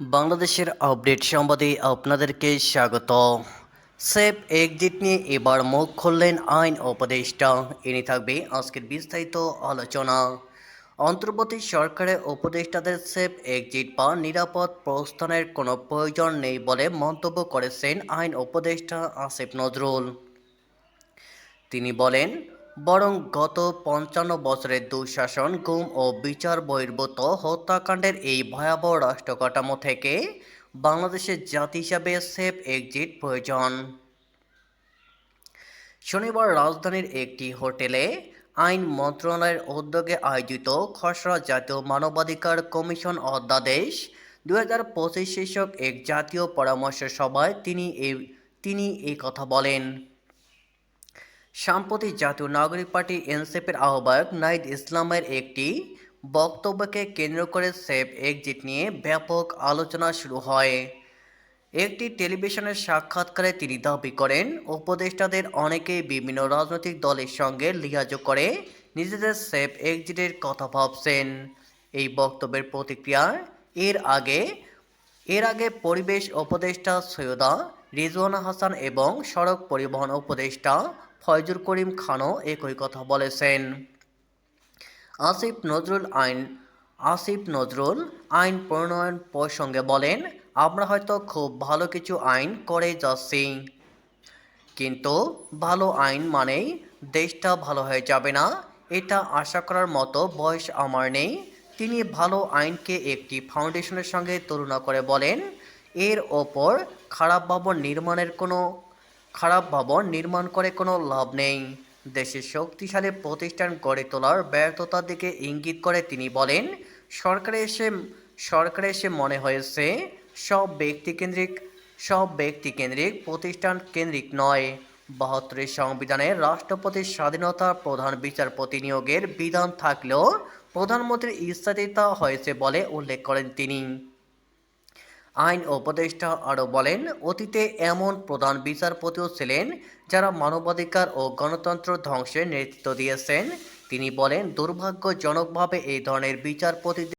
বাংলাদেশের আপডেট সংবাদে আপনাদেরকে স্বাগত। সেফ এক্সিট নিয়ে এবার মুখ খুললেন আইন উপদেষ্টা। এনে থাকবে আজকের বিস্তারিত আলোচনা। অন্তর্বর্তী সরকারের উপদেষ্টাদের সেফ এক্সিট বা নিরাপদ প্রস্থানের কোনো প্রয়োজন নেই বলে মন্তব্য করেছেন আইন উপদেষ্টা আসিফ নজরুল। তিনি বলেন বরং গত পঞ্চান্ন বছরের দুঃশাসন, গুম ও বিচার বহির্ভূত হত্যাকাণ্ডের এই ভয়াবহ রাষ্ট্র কাঠামো থেকে বাংলাদেশের জাতি হিসাবে সেফ এক্সিট প্রয়োজন। শনিবার রাজধানীর একটি হোটেলে আইন মন্ত্রণালয়ের উদ্যোগে আয়োজিত খসড়া জাতীয় মানবাধিকার কমিশন অধ্যাদেশ দু হাজার পঁচিশ শীর্ষক এক জাতীয় পরামর্শ সভায় তিনি এই তিনি এই কথা বলেন। সাম্প্রতিক জাতীয় নাগরিক পার্টি এনসিপির আহ্বায়ক নাইদ ইসলামের একটি বক্তব্যকে কেন্দ্র করে সেফ এক্সিট নিয়ে ব্যাপক আলোচনা শুরু হয়। একটি টেলিভিশনের সাক্ষাৎকারে তিনি দাবি করেন, উপদেষ্টাদের অনেকেই বিভিন্ন রাজনৈতিক দলের সঙ্গে লিয়াজো করে নিজেদের সেফ এক্সিটের কথা ভাবছেন। এই বক্তব্যের প্রতিক্রিয়া এর আগে এর আগে পরিবেশ উপদেষ্টা সৈয়দা রিজওয়ানা হাসান এবং সড়ক পরিবহন উপদেষ্টা ফয়জুল করিম খানও একই কথা বলেছেন। আসিফ নজরুল আইন, আসিফ নজরুল আইন প্রণয়ন প্রসঙ্গে বলেন, আমরা হয়তো খুব ভালো কিছু আইন করে যাচ্ছি। কিন্তু ভালো আইন মানেই দেশটা ভালো হয়ে যাবে না। এটা আশা করার মতো বয়স আমার নেই। তিনি ভালো আইনকে একটি ফাউন্ডেশনের সঙ্গে তুলনা করে বলেন, এর ওপর খারাপ ভবন নির্মাণের কোনো খারাপ ভবন নির্মাণ করে কোনো লাভ নেই। দেশের শক্তিশালী প্রতিষ্ঠান গড়ে তোলার ব্যর্থতার দিকে ইঙ্গিত করে তিনি বলেন, সরকারে এসে সরকারে এসে মনে হয়েছে, সব ব্যক্তিকেন্দ্রিক সব ব্যক্তিকেন্দ্রিক প্রতিষ্ঠান কেন্দ্রিক নয়। বাহাত্তরের সংবিধানে রাষ্ট্রপতির স্বাধীনতা প্রধান বিচারপতি নিয়োগের বিধান থাকলেও প্রধানমন্ত্রীর ইচ্ছাদিতা হয়েছে বলে উল্লেখ করেন তিনি। আইন উপদেষ্টা আরও বলেন, অতীতে এমন প্রধান বিচারপতিও ছিলেন যারা মানবাধিকার ও গণতন্ত্র ধ্বংসের নেতৃত্ব দিয়েছেন। তিনি বলেন, দুর্ভাগ্যজনকভাবে এই ধরনের বিচারপতিদের